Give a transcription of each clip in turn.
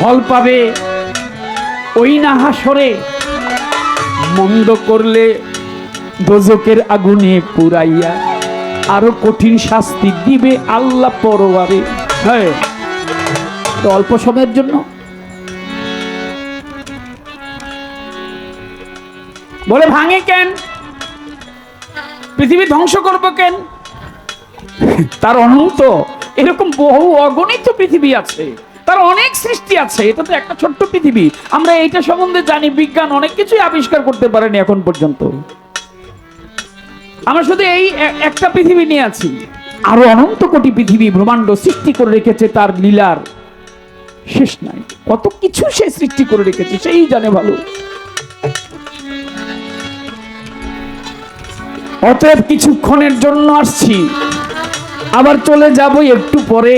ফল পাবে, ওই না হাসরে মন্দ করলে দোজকের আগুনে পুরাইয়া আরও কঠিন শাস্তি দিবে আল্লাহ পরবারে হ্যাঁ তো অল্প সময়ের জন্য। বলে, ভাঙে কেন? পৃথিবী ধ্বংস করব কেন? তার অনন্ত, এরকম বহু অগণিত পৃথিবী আছে। তার অনেক সৃষ্টি আছে এটা তো একটা ছোট্ট পৃথিবী। আমরা এইটা সম্বন্ধে জানি বিজ্ঞান অনেক কিছুই আবিষ্কার করতে পারেনি এখন পর্যন্ত। আমরা শুধু এই একটা পৃথিবী নিয়ে আছি। আরও অনন্ত কোটি পৃথিবী ব্রহ্মাণ্ড সৃষ্টি করে রেখেছে তার লীলার শেষ নাই। কত কিছু সে সৃষ্টি করে রেখেছে সেই জানে ভালো। অতএব কিছুক্ষণের জন্য আসছি। আবার চলে যাব একটু পরে।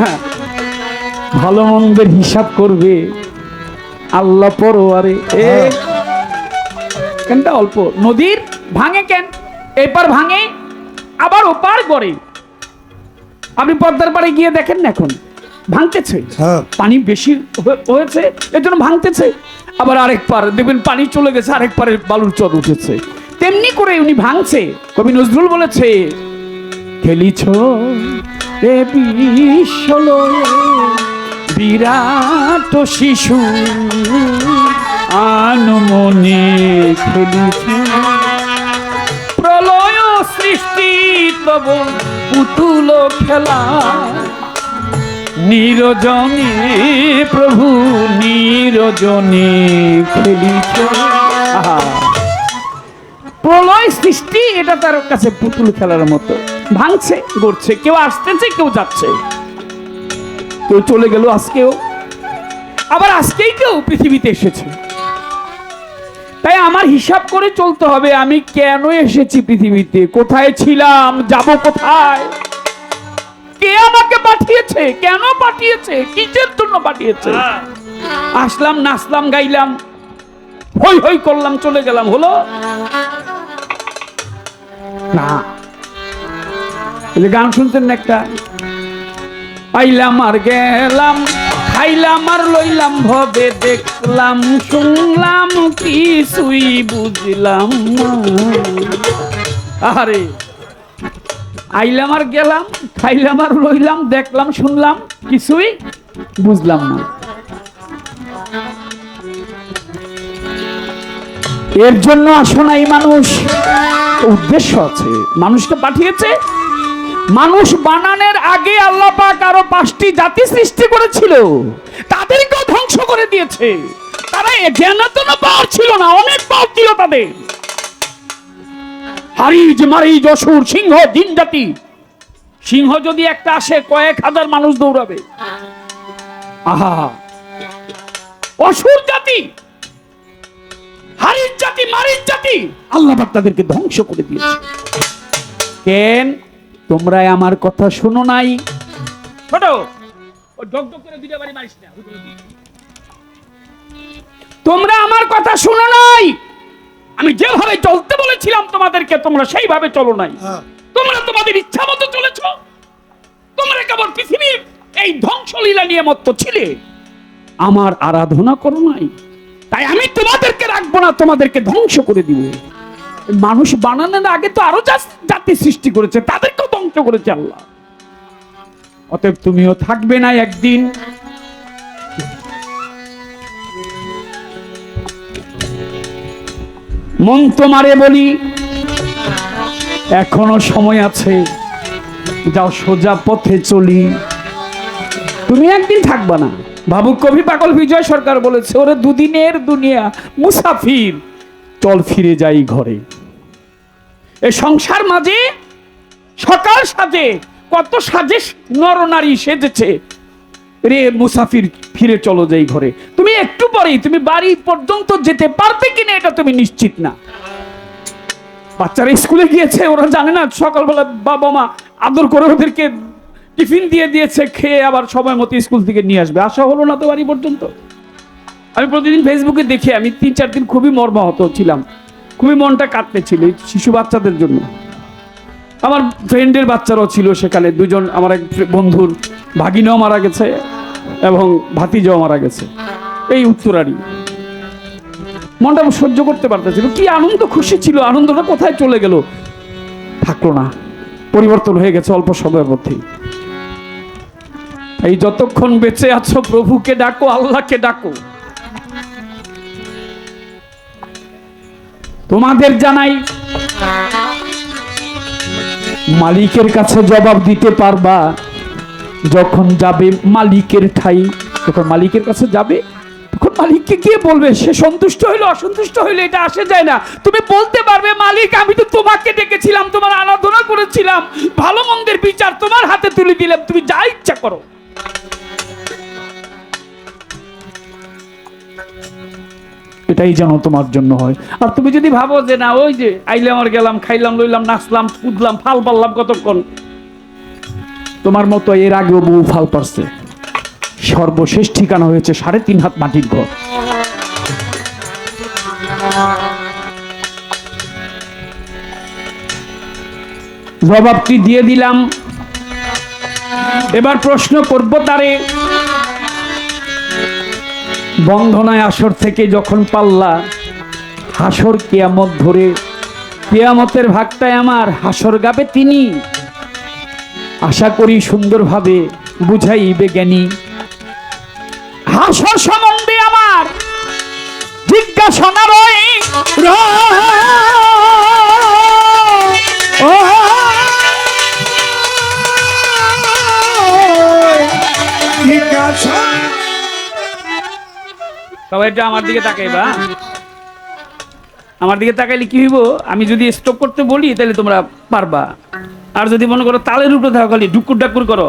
হ্যাঁ, ভালো মন্দের হিসাব করবে। আল্লাহ পরোয়ারে। এ কেনটা অল্প? নদীর ভাঙে কেন? এপার ভাঙে আবার ওপার গড়ে। আপনি পদ্মার পাড়ে গিয়ে দেখেন না এখন ভাঙতেছে। হ্যাঁ। পানি বেশি হয়েছে এর জন্য ভাঙতেছে। আবার আরেক পার দেখবেন পানি চলে গেছে আরেক পারে বালুর চর উঠেছে। তেমনি করে উনি ভাঙছে। কবি নজরুল বলেছে খেলিছ এ বিশ্বলয়ে বিরাট শিশু আনমনে খেলিছ। প্রলয় সৃষ্টি তব পুতুল খেলা। নিরজনে প্রভু নিরজনে খেলিছ। প্রলয় সৃষ্টি, এটা তার কাছে পুতুল খেলার মতো। ভাঙছে, গড়ছে, কেউ আসতেছে, কেউ যাচ্ছে। কেউ চলে গেল আজকেও। আবার আজকেই কেউ পৃথিবীতে এসেছে। তাই আমার হিসাব করে চলতে হবে, আমি কেন এসেছি পৃথিবীতে? কোথায় ছিলাম? যাব কোথায়? কে আমাকে পাঠিয়েছে? কেন পাঠিয়েছে? কিসের জন্য পাঠিয়েছে? আসলাম, নাচলাম, গাইলাম। হই হই করলাম, চলে গেলাম, হলো? না। গান শুনতেন না একটা? পাইলাম আর গেলাম, খাইলাম আর লইলাম, ভবে দেখলাম, শুনলাম, কিছুই বুঝলাম আরে আইলাম আর গেলাম, খাইলাম আর লইলাম, দেখলাম, শুনলাম, কিছুই বুঝলাম না। এর জন্য আসো মানুষ, উদ্দেশ্য আছে। মানুষকে পাঠিয়েছে মানুষ বানানের আগে আল্লাহ পাক আরও পাঁচটি জাতি সৃষ্টি করেছিল। তাদেরকেও ধ্বংস করে দিয়েছে। তারা জ্ঞানাতন পাওয়ার ছিল না, অনেক পাওয়ার ছিল তাদের। হারিজ, মারিজ, অসুর, সিংহ দিন জাতি। সিংহ যদি একটা আসে, কয়েক হাজার মানুষ দৌড়াবে। আহা। অসুর জাতি, হারিজ জাতি, মারিজ জাতি, আল্লাহ পাক তাদেরকে ধ্বংস করে দিয়েছে। কেন? তোমরা আমার কথা শোনো নাই। ছোট! ও ডক ডক করে দুইটা বাড়ি মারিস না। তোমরা আমার কথা শোনো নাই। আমি যেভাবে চলতে বলেছিলাম তোমাদেরকে তোমরা সেইভাবে চলো নাই। হ্যাঁ। তোমরা তোমাদের ইচ্ছা মতো চলেছ। তোমরা কেবল পৃথিবীর এই ধ্বংসলীলা নিয়ে মত্ত ছিলে। আমার আরাধনা করো নাই। তাই আমি তোমাদেরকে রাখব না তোমাদেরকে ধ্বংস করে দিব। মানুষ বানানোর আগে তো আরও জাতি সৃষ্টি করেছে, তাদেরকেও ধ্বংস করেছে আল্লাহ। অতএব তুমিও থাকবে না একদিন। মন তোমারে বলি, এখনও সময় আছে, যাও সোজা পথে চলি। তুমি একদিন থাকবা না। ভাবুক কবি পাগল বিজয় সরকার বলেছে, ওরে দুদিনের দুনিয়া, মুসাফির, চল ফিরে যাই ঘরে। এ সংসার মাঝে, সকাল সাজে, কত সাজে নরনারী সেজেছে। রে মুসাফির, ফিরে চলো যাই ঘরে। তুমি একটু পরেই, তুমি বাড়ি পর্যন্ত যেতে পারবে কিনা এটা তুমি নিশ্চিত না। বাচ্চারা স্কুলে গিয়েছে, ওরা জানে না, সকালবেলা বাবা মা আদর করে ওদেরকে টিফিন দিয়ে দিয়েছে, খেয়ে আবার সময় মতো স্কুল থেকে নিয়ে আসবে। আশা হলো না তো বাড়ি পর্যন্ত। আমি প্রতিদিন ফেসবুকে দেখে, আমি তিন চার দিন খুবই মর্মাহত ছিলাম। খুবই মনটা কাঁদতে ছিল শিশু বাচ্চাদের জন্য। আমার ফ্রেন্ডের বাচ্চারাও ছিল সেখানে, দুজন, আমার এক বন্ধুর ভাগিনাও মারা গেছে এবং ভাতিজাও মারা গেছে। এই উত্তরারই। মনটা সহ্য করতে পারতেছিল, কি আনন্দ, খুশি ছিল, আনন্দটা কোথায় চলে গেল? থাকল না, পরিবর্তন হয়ে গেছে অল্প সময়ের মধ্যেই এই যতক্ষণ বেঁচে আছো প্রভুকে ডাকো, আল্লাহকে ডাকো। তোমাদের জানাই মালিকের কাছে জবাব দিতে পারবা। যখন যাবে মালিকের ঠাই, যখন মালিকের কাছে যাবে, তখন মালিককে গিয়ে বলবে? সে সন্তুষ্ট হইল, অসন্তুষ্ট হইল, এটা আসে যায় না। তুমি বলতে পারবে, মালিক, আমি তো তোমাকে ডেকেছিলাম, তোমার আরাধনা করেছিলাম। ভালো মন্দের বিচার তোমার হাতে তুলে দিলাম, তুমি যা ইচ্ছা করো। এটাই যেন তোমার জন্য হয়। আর তুমি যদি ভাবো যে না, ওই যে আইলে আমার গেলাম, খাইলাম, লইলাম, নাচলাম, কুদলাম, ফাল পারলাম কতক্ষণ? তোমার মতো এর আগেও বহু ফাল পারছে। সর্বশেষ ঠিকানা হয়েছে সাড়ে তিন হাত মাটির ঘর। জবাবটি দিয়ে দিলাম? এবার প্রশ্ন করব তারে। বন্ধনায় আসর থেকে যখন পাল্লা, হাসর কেয়ামত ধরে, কেয়ামতের ভাগটায় আমার হাসর গাবে তিনি। আশা করি সুন্দরভাবে বুঝাই বেজ্ঞানী হাসর সম্বন্ধে আমার জিজ্ঞাসনা রয়। সবাই একটু আমার দিকে তাকাইবা আমার দিকে তাকাইলে কি হইব? আমি যদি স্টপ করতে বলি তাহলে তোমরা পারবা। আর যদি মনে করো তালের উপরে থাকো খালি ডুকুর ডাকুর করো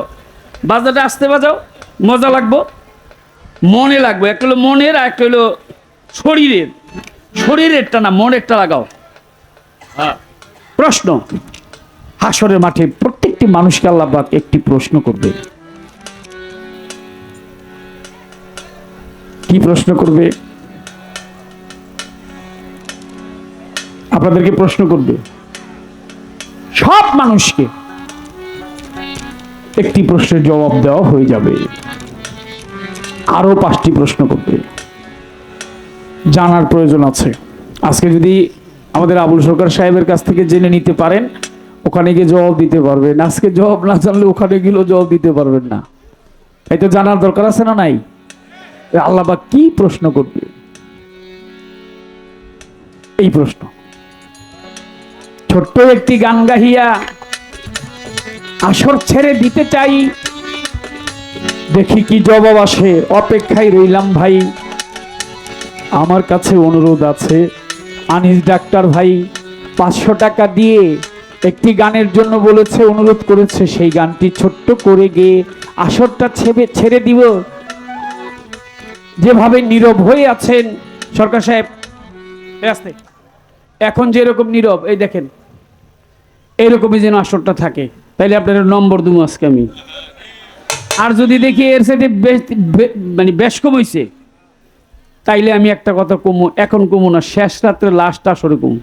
বাজারটা আসতে বাজাও মজা লাগবো। মনে লাগবে একটা হলো মনের আর একটা হলো শরীরের। শরীরেরটা না মনেরটা লাগাও। প্রশ্ন। হাসরের মাঠে প্রত্যেকটি মানুষকে আল্লাহ পাক একটি প্রশ্ন করবে। কি প্রশ্ন করবে? আপনাদেরকে প্রশ্ন করবে, সব মানুষকে একটি প্রশ্নের জবাব দেওয়া হয়ে যাবে। আরও পাঁচটি প্রশ্ন করবে। জানার প্রয়োজন আছে। আজকে যদি আমাদের আবুল সরকার সাহেবের কাছ থেকে জেনে নিতে পারেন, ওখানে গিয়ে জবাব দিতে পারবেন। আজকে জবাব না জানলে ওখানে গেলেও জবাব দিতে পারবেন না। এই তো জানার দরকার আছে না নাই? আল্লাহ বা কি প্রশ্ন করবে? এই প্রশ্ন। ছোট্ট একটি গান গাহিয়া আসর ছেড়ে দিতে চাই। দেখি কি জবাব আসে। অপেক্ষায় রইলাম ভাই। আমার কাছে অনুরোধ আছে। আনিস ডাক্তার ভাই পাঁচশো টাকা দিয়ে একটি গানের জন্য বলেছে, অনুরোধ করেছে। সেই গানটি ছোট্ট করে গিয়ে আসরটা ছেড়ে ছেড়ে দিব। যেভাবে নীরব হয়ে আছেন সরকার সাহেব আসতে এখন যেরকম নীরব, এই দেখেন, এরকমই যেন আসরটা থাকে। তাইলে আপনার নম্বর দেবো আজকে আমি। আর যদি দেখি এর সাথে মানে বেশ কম হইছে, তাইলে আমি একটা কথা কমু, এখন কমু না, শেষ রাত্রে লাস্ট আসরে কমু।